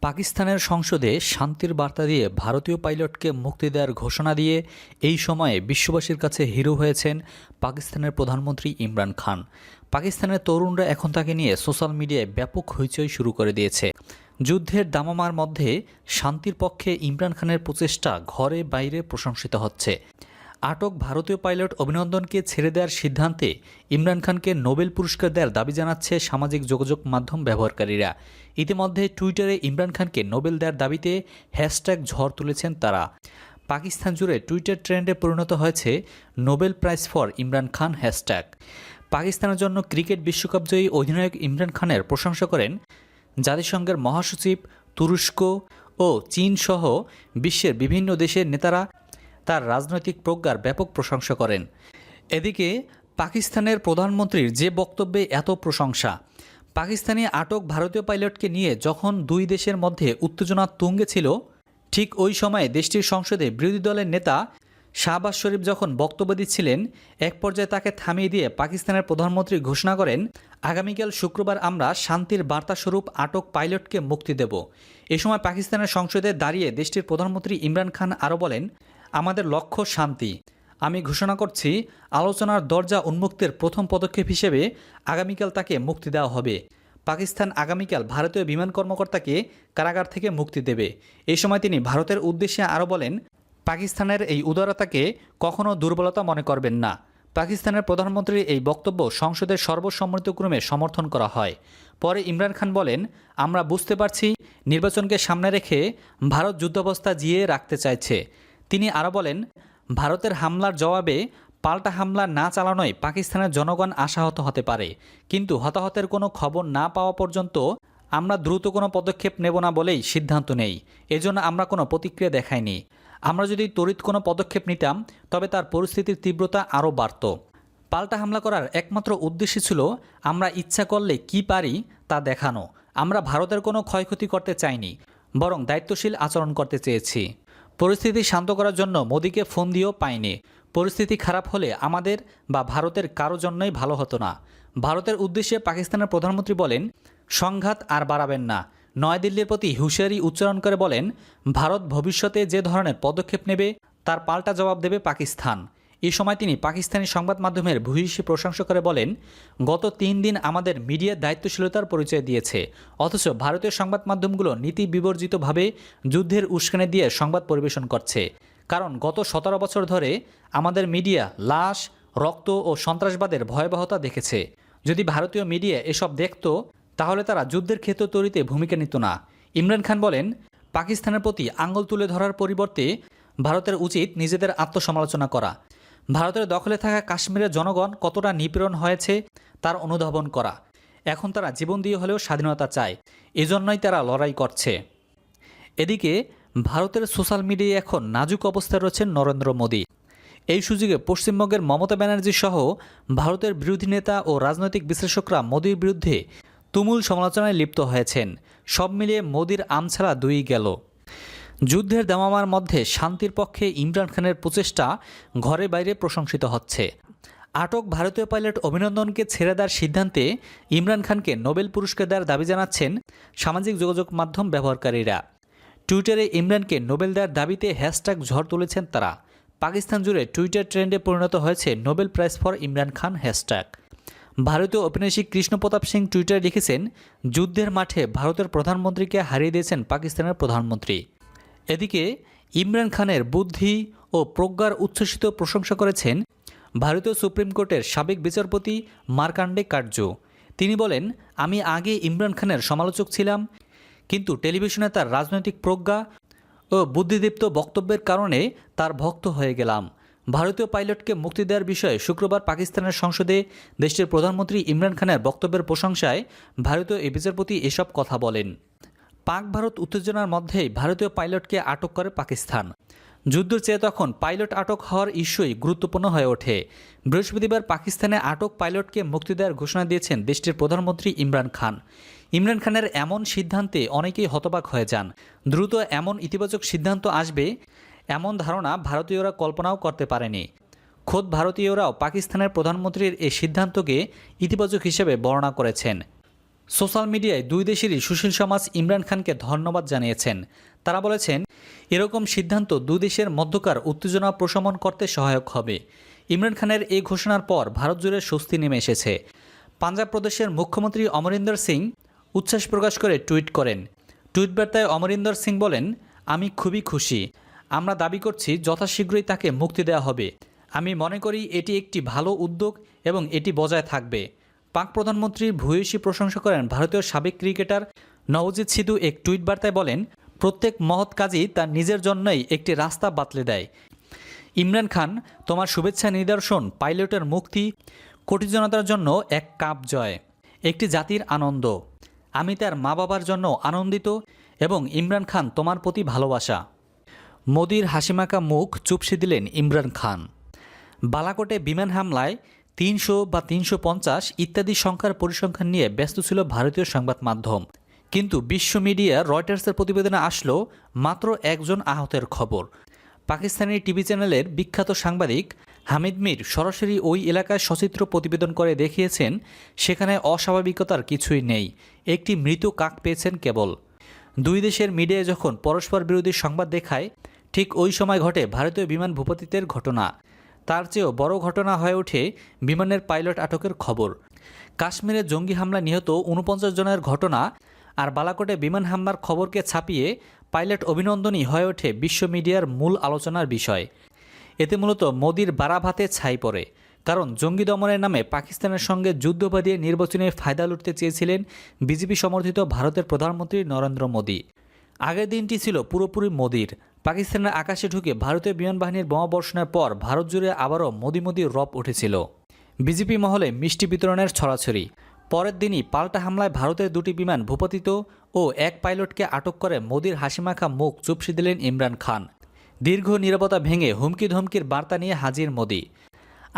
পাকিস্তানের সংসদে শান্তির বার্তা দিয়ে ভারতীয় পাইলটকে মুক্তি দেওয়ার ঘোষণা দিয়ে এই সময়ে বিশ্ববাসীর কাছে হিরো হয়েছেন পাকিস্তানের প্রধানমন্ত্রী ইমরান খান। পাকিস্তানের তরুণরা এখন তাকে নিয়ে সোশ্যাল মিডিয়ায় ব্যাপক হইচই শুরু করে দিয়েছে। যুদ্ধের দামামার মধ্যে শান্তির পক্ষে ইমরান খানের প্রচেষ্টা ঘরে বাইরে প্রশংসিত হচ্ছে। আটক ভারতীয় পাইলট অভিনন্দনকে ছেড়ে দেওয়ার সিদ্ধান্তে ইমরান খানকে নোবেল পুরস্কার দেওয়ার দাবি জানাচ্ছে সামাজিক যোগাযোগ মাধ্যম ব্যবহারকারীরা। ইতিমধ্যে টুইটারে ইমরান খানকে নোবেল দেওয়ার দাবিতে হ্যাশট্যাগ ঝড় তুলেছেন তারা। পাকিস্তান জুড়ে টুইটার ট্রেন্ডে পরিণত হয়েছে Nobel prize for Imran Khan hashtag. পাকিস্তানের জন্য ক্রিকেট বিশ্বকাপ জয়ী অধিনায়ক ইমরান খানের প্রশংসা করেন জাতিসংঘের মহাসচিব তুরস্ক ও চীন সহ বিশ্বের বিভিন্ন দেশের নেতারা তার রাজনৈতিক প্রজ্ঞার ব্যাপক প্রশংসা করেন। এদিকে পাকিস্তানের প্রধানমন্ত্রীর যে বক্তব্যে এত প্রশংসা, পাকিস্তানি আটক ভারতীয় পাইলটকে নিয়ে যখন দুই দেশের মধ্যে উত্তেজনা তুঙ্গে ছিল, ঠিক ওই সময়ে দেশটির সংসদে বিরোধী দলের নেতা শাহবাজ শরীফ যখন বক্তব্য দিচ্ছিলেন, এক পর্যায়ে তাকে থামিয়ে দিয়ে পাকিস্তানের প্রধানমন্ত্রী ঘোষণা করেন, আগামীকাল শুক্রবার আমরা শান্তির বার্তাস্বরূপ আটক পাইলটকে মুক্তি দেব। এ সময় পাকিস্তানের সংসদে দাঁড়িয়ে দেশটির প্রধানমন্ত্রী ইমরান খান আরও বলেন আমাদের লক্ষ্য শান্তি। আমি ঘোষণা করছি, আলোচনার দরজা উন্মুক্তের প্রথম পদক্ষেপ হিসেবে আগামীকাল তাকে মুক্তি দেওয়া হবে। পাকিস্তান আগামীকাল ভারতীয় বিমান কর্মকর্তাকে কারাগার থেকে মুক্তি দেবে। এই সময় তিনি ভারতের উদ্দেশ্যে আরও বলেন, পাকিস্তানের এই উদারতাকে কখনো দুর্বলতা মনে করবেন না। পাকিস্তানের প্রধানমন্ত্রীর এই বক্তব্য সংসদের সর্বসম্মতিক্রমে সমর্থন করা হয়। পরে ইমরান খান বলেন, আমরা বুঝতে পারছি নির্বাচনকে সামনে রেখে ভারত যুদ্ধাবস্থা জিয়ে রাখতে চাইছে। তিনি আরও বলেন, ভারতের হামলার জবাবে পাল্টা হামলা না চালানোয় পাকিস্তানের জনগণ আশাহত হতে পারে। কিন্তু হতাহতের কোনো খবর না পাওয়া পর্যন্ত আমরা দ্রুত কোনো পদক্ষেপ নেব না বলেই সিদ্ধান্ত নেই। এজন্য আমরা কোনো প্রতিক্রিয়া দেখাইনি। আমরা যদি তড়িৎ কোনো পদক্ষেপ নিতাম, তবে তার পরিস্থিতির তীব্রতা আরও বাড়ত। পাল্টা হামলা করার একমাত্র উদ্দেশ্য ছিল আমরা ইচ্ছা করলে কি পারি তা দেখানো। আমরা ভারতের কোনো ক্ষয়ক্ষতি করতে চাইনি, বরং দায়িত্বশীল আচরণ করতে চেয়েছি। পরিস্থিতি শান্ত করার জন্য মোদিকে ফোন দিয়েও পায়নি। পরিস্থিতি খারাপ হলে আমাদের বা ভারতের কারও জন্যই ভালো হতো না। ভারতের উদ্দেশ্যে পাকিস্তানের প্রধানমন্ত্রী বলেন, সংঘাত আর বাড়াবেন না। নয়াদিল্লির প্রতি হুঁশিয়ারি উচ্চারণ করে বলেন, ভারত ভবিষ্যতে যে ধরনের পদক্ষেপ নেবে, তার পাল্টা জবাব দেবে পাকিস্তান। এই সময় তিনি পাকিস্তানি সংবাদ মাধ্যমের ভূয়সী প্রশংসা করে বলেন, গত তিন দিন আমাদের মিডিয়ার দায়িত্বশীলতার পরিচয় দিয়েছে, অথচ ভারতীয় সংবাদ মাধ্যমগুলো নীতি বিবর্জিতভাবে যুদ্ধের উস্কানি দিয়ে সংবাদ পরিবেশন করছে। কারণ গত সতেরো বছর ধরে আমাদের মিডিয়া লাশ, রক্ত ও সন্ত্রাসবাদের ভয়াবহতা দেখেছে। যদি ভারতীয় মিডিয়া এসব দেখত, তাহলে তারা যুদ্ধের ক্ষেত্র তৈরিতে ভূমিকা নিত না। ইমরান খান বলেন, পাকিস্তানের প্রতি আঙ্গুল তুলে ধরার পরিবর্তে ভারতের উচিত নিজেদের আত্মসমালোচনা করা। ভারতের দখলে থাকা কাশ্মীরের জনগণ কতটা নিপীড়ন হয়েছে তার অনুধাবন করা। এখন তারা জীবন দিয়ে হলেও স্বাধীনতা চায়। এজন্যই তারা লড়াই করছে। এদিকে, ভারতের সোশ্যাল মিডিয়ায় এখন নাজুক অবস্থায় রয়েছেন নরেন্দ্র মোদী। এই সুযোগে পশ্চিমবঙ্গের মমতা ব্যানার্জি সহ ভারতের বিরোধী নেতা ও রাজনৈতিক বিশ্লেষকরা মোদীর বিরুদ্ধে তুমুল সমালোচনায় লিপ্ত হয়েছেন। সব মিলিয়ে মোদীর আমছাড়া দুই গেল। যুদ্ধের দামামার মধ্যে শান্তির পক্ষে ইমরান খানের প্রচেষ্টা ঘরে বাইরে প্রশংসিত হচ্ছে। আটক ভারতীয় পাইলট অভিনন্দনকে ছেড়ে দেওয়ার সিদ্ধান্তে ইমরান খানকে নোবেল পুরস্কার দেওয়ার দাবি জানাচ্ছেন সামাজিক যোগাযোগ মাধ্যম ব্যবহারকারীরা। টুইটারে ইমরানকে নোবেল দেওয়ার দাবিতে হ্যাশট্যাগ ঝড় তুলেছেন তারা। পাকিস্তান জুড়ে টুইটার ট্রেন্ডে পরিণত হয়েছে Nobel prize for Imran Khan hashtag. ভারতীয় ঔপন্যাসিক কৃষ্ণপ্রতাপ সিং টুইটারে লিখেছেন, যুদ্ধের মাঠে ভারতের প্রধানমন্ত্রীকে হারিয়ে দিয়েছেন পাকিস্তানের প্রধানমন্ত্রী। এদিকে ইমরান খানের বুদ্ধি ও প্রজ্ঞার উচ্ছ্বসিত প্রশংসা করেছেন ভারতীয় সুপ্রিম কোর্টের সাবেক বিচারপতি মার্কান্ডে কার্য তিনি বলেন, আমি আগে ইমরান খানের সমালোচক ছিলাম, কিন্তু টেলিভিশনে তার রাজনৈতিক প্রজ্ঞা ও বুদ্ধিদীপ্ত বক্তব্যের কারণে তার ভক্ত হয়ে গেলাম। ভারতীয় পাইলটকে মুক্তি দেওয়ার বিষয়ে শুক্রবার পাকিস্তানের সংসদে দেশটির প্রধানমন্ত্রী ইমরান খানের বক্তব্যের প্রশংসায় ভারতীয় এই বিচারপতি এসব কথা বলেন। পাক ভারত উত্তেজনার মধ্যেই ভারতীয় পাইলটকে আটক করে পাকিস্তান। যুদ্ধ চেয়ে তখন পাইলট আটক হওয়ার ইস্যুই গুরুত্বপূর্ণ হয়ে ওঠে। বৃহস্পতিবার পাকিস্তানে আটক পাইলটকে মুক্তি দেওয়ার ঘোষণা দিয়েছেন দেশটির প্রধানমন্ত্রী ইমরান খান। ইমরান খানের এমন সিদ্ধান্তে অনেকেই হতবাক হয়ে যান। দ্রুত এমন ইতিবাচক সিদ্ধান্ত আসবে, এমন ধারণা ভারতীয়রা কল্পনাও করতে পারেনি। খোদ ভারতীয়রাও পাকিস্তানের প্রধানমন্ত্রীর এই সিদ্ধান্তকে ইতিবাচক হিসেবে বর্ণনা করেছেন। সোশ্যাল মিডিয়ায় দুই দেশেরই সুশীল সমাজ ইমরান খানকে ধন্যবাদ জানিয়েছেন। তারা বলেছেন, এরকম সিদ্ধান্ত দুই দেশের মধ্যকার উত্তেজনা প্রশমন করতে সহায়ক হবে। ইমরান খানের এই ঘোষণার পর ভারত জুড়ে স্বস্তি নেমে এসেছে। পাঞ্জাব প্রদেশের মুখ্যমন্ত্রী অমরিন্দর সিং উচ্ছ্বাস প্রকাশ করে টুইট করেন। টুইট বার্তায় অমরিন্দর সিং বলেন, আমি খুবই খুশি। আমরা দাবি করছি যথাশীঘ্রই তাকে মুক্তি দেওয়া হবে। আমি মনে করি এটি একটি ভালো উদ্যোগ এবং এটি বজায় থাকবে। পাক প্রধানমন্ত্রীর ভূয়সী প্রশংসা করেন ভারতীয় সাবেক ক্রিকেটার নওজিৎ সিধু এক টুইট বার্তায় বলেন, প্রত্যেক মহৎ কাজই তার নিজের জন্যই একটি রাস্তা বাতলে দেয়। ইমরান খান, তোমার শুভেচ্ছা নিদর্শন, পাইলটের মুক্তি, কোটি জনতার জন্য এক কাপ জয়, একটি জাতির আনন্দ। আমি তার মা বাবার জন্য আনন্দিত এবং ইমরান খান তোমার প্রতি ভালোবাসা। মোদির হাসিমাকা মুখ চুপসে দিলেন ইমরান খান। বালাকোটে বিমান হামলায় তিনশো বা তিনশো পঞ্চাশ ইত্যাদি সংখ্যার পরিসংখ্যান নিয়ে ব্যস্ত ছিল ভারতীয় সংবাদ মাধ্যম। কিন্তু বিশ্ব মিডিয়া রয়টার্সের প্রতিবেদনে আসলো মাত্র একজন আহতের খবর। পাকিস্তানি টিভি চ্যানেলের বিখ্যাত সাংবাদিক হামিদ মির সরাসরি ওই এলাকায় সচিত্র প্রতিবেদন করে দেখিয়েছেন, সেখানে অস্বাভাবিকতার কিছুই নেই, একটি মৃত কাক পেয়েছেন কেবল। দুই দেশের মিডিয়ায় যখন পরস্পর বিরোধী সংবাদ দেখায়, ঠিক ওই সময় ঘটে ভারতীয় বিমান ভূপতিতের ঘটনা। তার চেয়েও বড় ঘটনা হয়ে ওঠে বিমানের পাইলট আটকের খবর। কাশ্মীরে জঙ্গি হামলা নিহত উনপঞ্চাশ জনের ঘটনা আর বালাকোটে বিমান হামলার খবরকে ছাপিয়ে পাইলট অভিনন্দনই হয়ে ওঠে বিশ্ব মিডিয়ার মূল আলোচনার বিষয়। এতে মূলত মোদির বারাভাতে ছাই পড়ে। কারণ জঙ্গি দমনের নামে পাকিস্তানের সঙ্গে যুদ্ধ বাঁধিয়ে নির্বাচনে ফায়দা লুটতে চেয়েছিলেন বিজেপি সমর্থিত ভারতের প্রধানমন্ত্রী নরেন্দ্র মোদী। আগের দিনটি ছিল পুরোপুরি মোদির। পাকিস্তানের আকাশে ঢুকে ভারতীয় বিমান বাহিনীর বোমাবর্ষণের পর ভারত জুড়ে আবারও মোদি মোদির রব উঠেছিল। বিজেপি মহলে মিষ্টি বিতরণের ছড়াছড়ি। পরের দিনই পাল্টা হামলায় ভারতের দুটি বিমান ভূপতিত ও এক পাইলটকে আটক করে মোদির হাসিমাখা মুখ চুপসি দিলেন ইমরান খান। দীর্ঘ নিরাপত্তা ভেঙে হুমকি ধমকির বার্তা নিয়ে হাজির মোদি।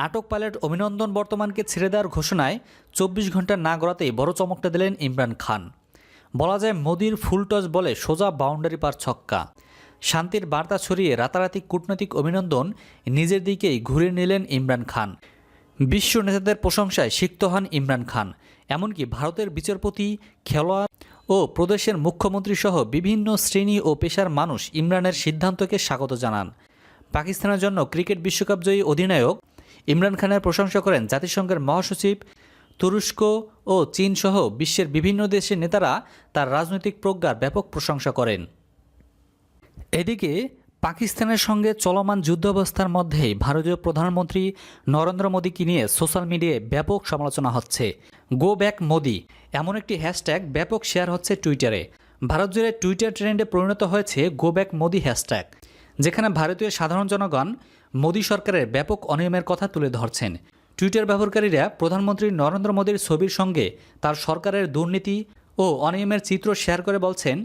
আটক পাইলট অভিনন্দন বর্তমানকে ছেড়ে দেওয়ার ঘোষণায় চব্বিশ ঘণ্টা না গড়াতেই বড় চমকটা দিলেন ইমরান খান। বলা যায়, মোদির ফুল টস বলে সোজা বাউন্ডারি পার ছক্কা। শান্তির বার্তা ছড়িয়ে রাতারাতি কূটনৈতিক অভিনন্দন নিজের দিকেই ঘুরে নিলেন ইমরান খান। বিশ্ব নেতাদের প্রশংসায় সিক্ত হন ইমরান খান। এমনকি ভারতের বিচারপতি, খেলোয়াড় ও প্রদেশের মুখ্যমন্ত্রী সহ বিভিন্ন শ্রেণি ও পেশার মানুষ ইমরানের সিদ্ধান্তকে স্বাগত জানান। পাকিস্তানের জন্য ক্রিকেট বিশ্বকাপ জয়ী অধিনায়ক ইমরান খানের প্রশংসা করেন জাতিসংঘের মহাসচিব তুরস্ক ও চীন সহ বিশ্বের বিভিন্ন দেশের নেতারা তার রাজনৈতিক প্রজ্ঞার ব্যাপক প্রশংসা করেন। এদিকে পাকিস্তানের সঙ্গে চলমান যুদ্ধাবস্থার মধ্যেই ভারতীয় প্রধানমন্ত্রী নরেন্দ্র মোদীকে নিয়ে সোশ্যাল মিডিয়ায় ব্যাপক সমালোচনা হচ্ছে। গো ব্যাক মোদি, এমন একটি হ্যাশট্যাগ ব্যাপক শেয়ার হচ্ছে টুইটারে। ভারত জুড়ে টুইটার ট্রেন্ডে পরিণত হয়েছে গো ব্যাক মোদি হ্যাশট্যাগ, যেখানে ভারতীয় সাধারণ জনগণ মোদী সরকারের ব্যাপক অনিয়মের কথা তুলে ধরছেন। টুইটার ব্যবহারকারীরা প্রধানমন্ত্রী নরেন্দ্র মোদীর ছবির সঙ্গে তার সরকারের দুর্নীতি ও অনিয়মের চিত্র শেয়ার করে বলছেন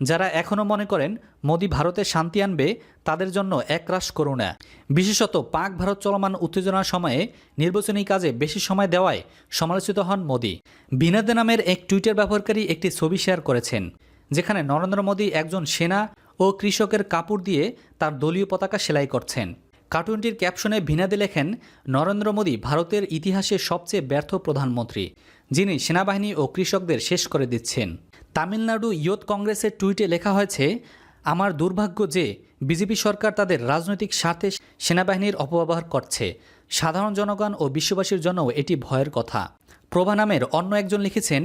যারা এখনও মনে করেন মোদী ভারতে শান্তি আনবে, তাদের জন্য একরাশ করুণা। বিশেষত পাক ভারত চলমান উত্তেজনার সময়ে নির্বাচনী কাজে বেশি সময় দেওয়ায় সমালোচিত হন মোদী। বিনাদে নামের এক টুইটার ব্যবহারকারী একটি ছবি শেয়ার করেছেন, যেখানে নরেন্দ্র মোদী একজন সেনা ও কৃষকের কাপড় দিয়ে তার দলীয় পতাকা সেলাই করছেন। কার্টুনটির ক্যাপশনে ভিনাদে লেখেন, নরেন্দ্র মোদী ভারতের ইতিহাসে সবচেয়ে ব্যর্থ প্রধানমন্ত্রী, যিনি সেনাবাহিনী ও কৃষকদের শেষ করে দিচ্ছেন। তামিলনাড়ু ইয়ুথ কংগ্রেসের টুইটে লেখা হয়েছে, আমার দুর্ভাগ্য যে বিজেপি সরকার তাদের রাজনৈতিক স্বার্থে সেনাবাহিনীর অপব্যবহার করছে। সাধারণ জনগণ ও বিশ্ববাসীর জন্য এটি ভয়ের কথা। প্রভা নামের অন্য একজন লিখেছেন,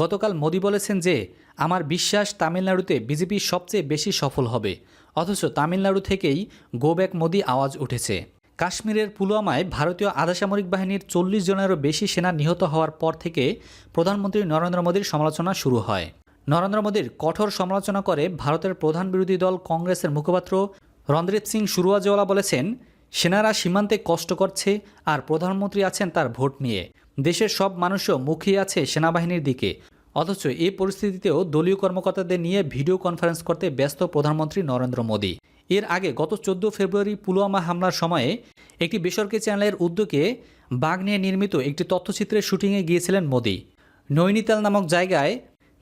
গতকাল মোদী বলেছেন যে আমার বিশ্বাস তামিলনাড়ুতে বিজেপি সবচেয়ে বেশি সফল হবে। অথচ তামিলনাড়ু থেকেই গো ব্যাক মোদী আওয়াজ উঠেছে। কাশ্মীরের পুলওয়ামায় ভারতীয় আধাসামরিক বাহিনীর চল্লিশ জনেরও বেশি সেনা নিহত হওয়ার পর থেকে প্রধানমন্ত্রী নরেন্দ্র মোদীর সমালোচনা শুরু হয়। নরেন্দ্র মোদীর কঠোর সমালোচনা করে ভারতের প্রধান বিরোধী দল কংগ্রেসের মুখপাত্র রণদীপ সিং সুরওয়াজওয়ালা বলেছেন, সেনারা সীমান্তে কষ্ট করছে আর প্রধানমন্ত্রী আছেন তার ভোট নিয়ে। দেশের সব মানুষও মুখিয়ে আছে সেনাবাহিনীর দিকে। অথচ এই পরিস্থিতিতেও দলীয় কর্মকর্তাদের নিয়ে ভিডিও কনফারেন্স করতে ব্যস্ত প্রধানমন্ত্রী নরেন্দ্র মোদী। এর আগে গত চোদ্দ ফেব্রুয়ারি পুলওয়ামা হামলার সময়ে একটি বেসরকারি চ্যানেলের উদ্যোগে বাঘ নিয়ে নির্মিত একটি তথ্যচিত্রের শুটিংয়ে গিয়েছিলেন মোদী। নৈনিতাল নামক জায়গায়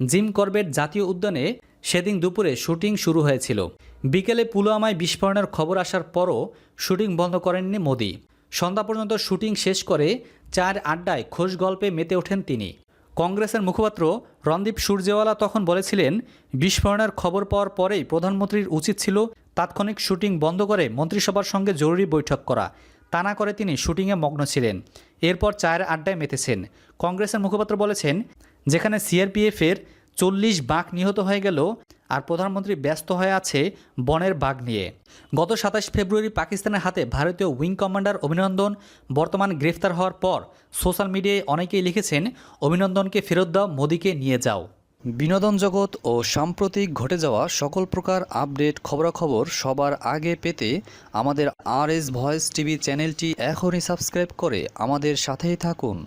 জিম করবেট জাতীয় উদ্যানে সেদিন দুপুরে শুটিং শুরু হয়েছিল। বিকেলে পুলওয়ামায় বিস্ফোরণের খবর আসার পরও শুটিং বন্ধ করেননি মোদি। সন্ধ্যা পর্যন্ত শুটিং শেষ করে চার আড্ডায় খোশ গল্পে মেতে ওঠেন তিনি। কংগ্রেসের মুখপাত্র রণদীপ সূর্যেওয়ালা তখন বলেছিলেন, বিস্ফোরণের খবর পাওয়ার পরেই প্রধানমন্ত্রীর উচিত ছিল তাৎক্ষণিক শুটিং বন্ধ করে মন্ত্রিসভার সঙ্গে জরুরি বৈঠক করা। তা না করে তিনি শুটিংয়ে মগ্ন ছিলেন। এরপর চায়ের আড্ডায় মেতেছেন। কংগ্রেসের মুখপাত্র বলেছেন যেখানে সিআরপিএফের চল্লিশ বাঘ নিহত হয়ে গেল আর প্রধানমন্ত্রী ব্যস্ত হয়ে আছে বনের বাঘ নিয়ে। গত সাতাশ ফেব্রুয়ারি পাকিস্তানের হাতে ভারতীয় উইং কমান্ডার অভিনন্দন বর্তমান গ্রেফতার হওয়ার পর সোশ্যাল মিডিয়ায় অনেকেই লিখেছেন, অভিনন্দনকে ফেরত দাও, মোদীকে নিয়ে যাও। বিনোদন জগৎ ও সাম্প্রতিক ঘটে যাওয়া সকল প্রকার আপডেট, খবরাখবর সবার আগে পেতে আমাদের আর এস ভয়েস টিভি চ্যানেলটি এখনই সাবস্ক্রাইব করে আমাদের সাথেই থাকুন।